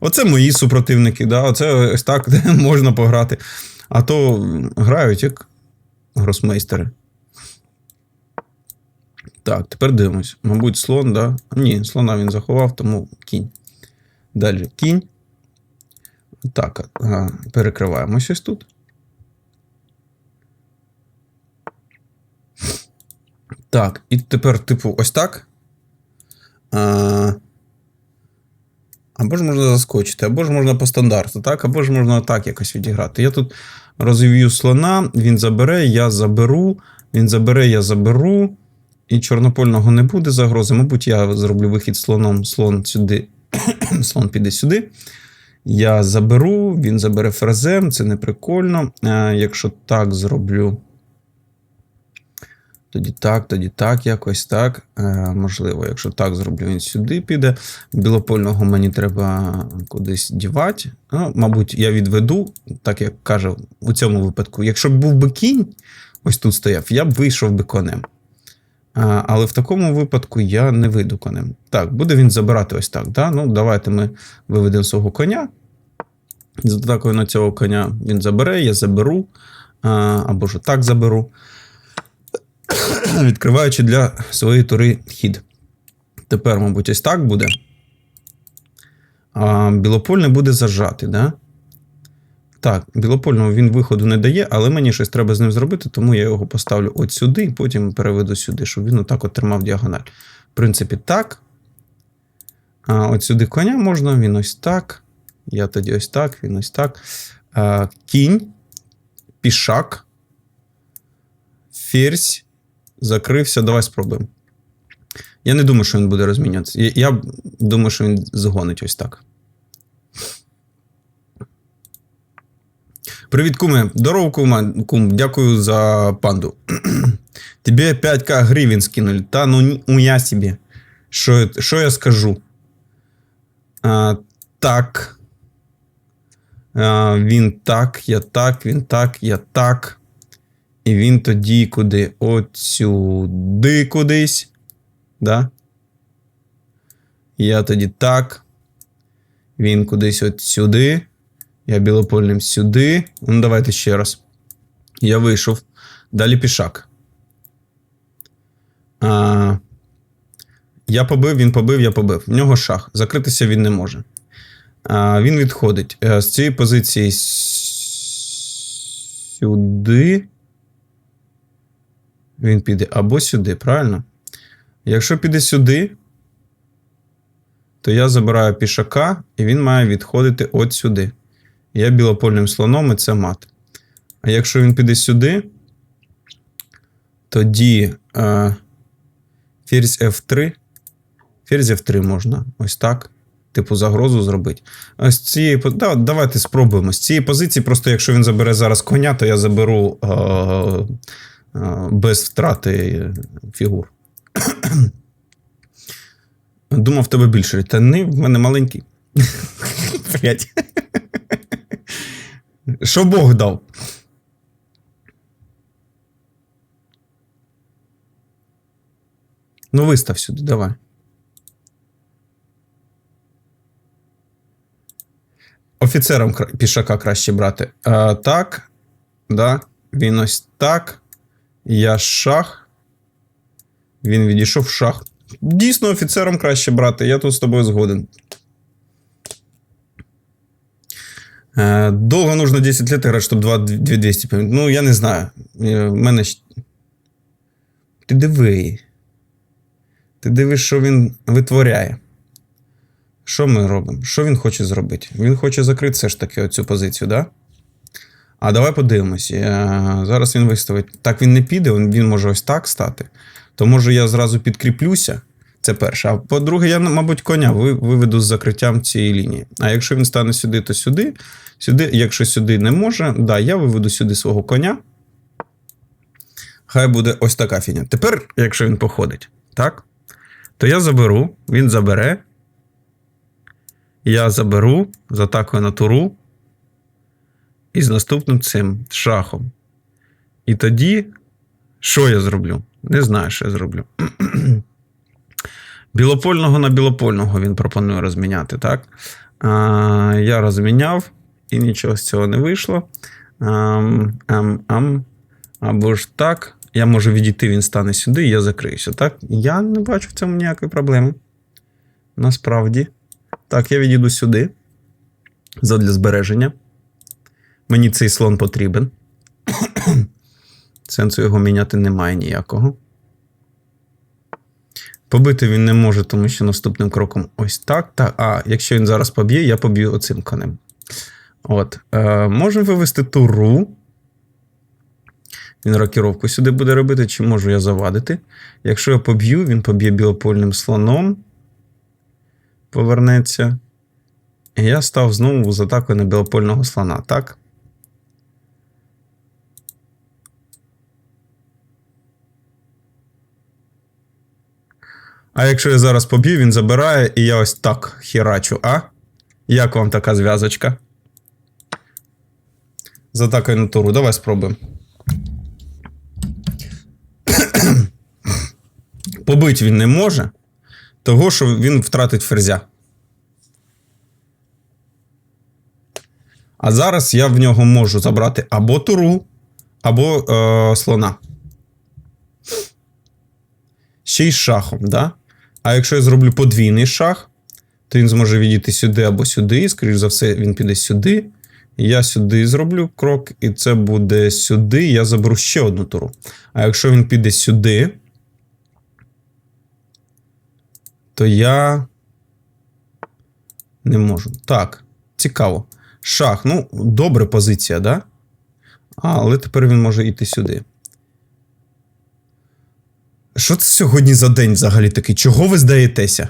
Оце мої супротивники, да? оце ось так можна пограти. А то грають як гросмейстери. Так, тепер дивимось. Мабуть, слон, да? Ні, слона він заховав, тому кінь. Далі кінь. Так, а, перекриваємо щось тут. Так, і тепер, типу, ось так. А, або ж можна заскочити, або ж можна по стандарту, так, або ж можна так якось відіграти. Я тут розвію слона, він забере, я заберу, він забере, я заберу. І чорнопольного не буде загрози. Мабуть, я зроблю вихід слоном, слон сюди, слон піде сюди. Я заберу, він забере ферзем, це не прикольно. Якщо так зроблю. Тоді так, тоді так, якось так. Е, можливо, якщо так зроблю, він сюди піде. Білопольного мені треба кудись дівати. Ну, мабуть, я відведу, так як каже у цьому випадку. Якщо б був би кінь, ось тут стояв, я б вийшов би конем. А, але в такому випадку я не вийду конем. Так, буде він забирати ось так. Да? Ну, Давайте ми виведемо свого коня. За атакою на цього коня він забере, я заберу. А, або ж так заберу. Відкриваючи для своєї тури хід. Тепер, мабуть, ось так буде. А білопольний буде зажати, да? Так, білопольного він виходу не дає, але мені щось треба з ним зробити, тому я його поставлю от сюди, і потім переведу сюди, щоб він отак от тримав діагональ. В принципі, так. А От сюди коня можна, він ось так. Я тоді ось так, він ось так. А, Кінь, пішак, ферзь, закрився. Давай спробуємо. Я не думаю, що він буде розмінюватися. Я, я думаю, що він згонить ось так. Привіт, куме. Здорово, кума. Кум. Дякую за панду. Тебе 5к гривень скинули. Та ну у я собі. Що, що я скажу? А, так. А, він так, я так, він так, я так. І він тоді куди? От сюди кудись. Да? Я тоді так. Він кудись от сюди. Я білопольним сюди. Ну, давайте ще раз. Я вийшов. Далі пішак. А, Я побив, він побив, я побив. В нього шах. Закритися він не може. А, Він відходить. Е, З цієї позиції сюди. Він піде або сюди, правильно? Якщо піде сюди, то я забираю пішака, і він має відходити от сюди. Я білопольним слоном, і це мат. А якщо він піде сюди, тоді е, ферзь F3. Ферзь F3 можна ось так. Типу, загрозу зробити. Ось цієї да, Давайте спробуємо. З цієї позиції, просто якщо він забере зараз коня, то я заберу е, без втрати фігур. Думав, тебе більше. Та не, в мене маленький. Що Бог дав? Ну, вистав сюди, давай. Офіцером пішака краще брати. А, так. Да. Він ось так. Я шах. Він відійшов шах. Дійсно, офіцером краще брати. Я тут з тобою згоден. Э, Долго нужно 10 лет играть, чтобы 2 2200 поменять. Ну, я не знаю. Е, мене. Ти диви. Ти дивиш, що він витворяє. Що ми робимо? Що він хоче зробити? Він хоче закрити все ж таки оцю позицію, да? А давай подивимось. Е, Зараз він виставить. Так він не піде, він може ось так стати. То може я зразу підкріплюся. Це перше. А по-друге, я, мабуть, коня виведу з закриттям цієї лінії. А якщо він стане сюди, то сюди. Сюди, якщо сюди не може, да, я виведу сюди свого коня. Хай буде ось така фіня. Тепер, якщо він походить, так? То я заберу, він забере. Я заберу з атакою на туру. І з наступним цим шахом. І тоді, що я зроблю? Не знаю, що я зроблю. Білопольного на білопольного він пропонує розміняти, так? А, я розміняв, і нічого з цього не вийшло. Ам, ам, ам. Або ж так. Я можу відійти, він стане сюди, і я закриюся. Так? Я не бачу в цьому ніякої проблеми. Насправді. Так, я відійду сюди. Задля збереження. Мені цей слон потрібен. Сенсу його міняти немає ніякого. Побити він не може, тому що наступним кроком ось так. так. А, якщо він зараз поб'є, я поб'ю оцим конем. От. Е, можемо вивести туру. Він рокіровку сюди буде робити, чи можу я завадити. Якщо я поб'ю, він поб'є білопольним слоном. Повернеться. І я став знову з атакою на білопольного слона, так? А якщо я зараз поб'ю, він забирає, і я ось так херачу, а? Як вам така зв'язочка? З атакою на туру. Давай спробуємо. Побить він не може, того, що він втратить ферзя. А зараз я в нього можу забрати або туру, або е, слона. Ще й шахом, да? А якщо я зроблю подвійний шах, то він зможе відійти сюди або сюди. І, скоріш за все, він піде сюди. Я сюди зроблю крок, і це буде сюди. Я заберу ще одну туру. А якщо він піде сюди, то я не можу. Так, цікаво. Шах. Ну, добра позиція, да? А, Але тепер він може йти сюди. Що це сьогодні за день взагалі такий? Чого ви здаєтеся?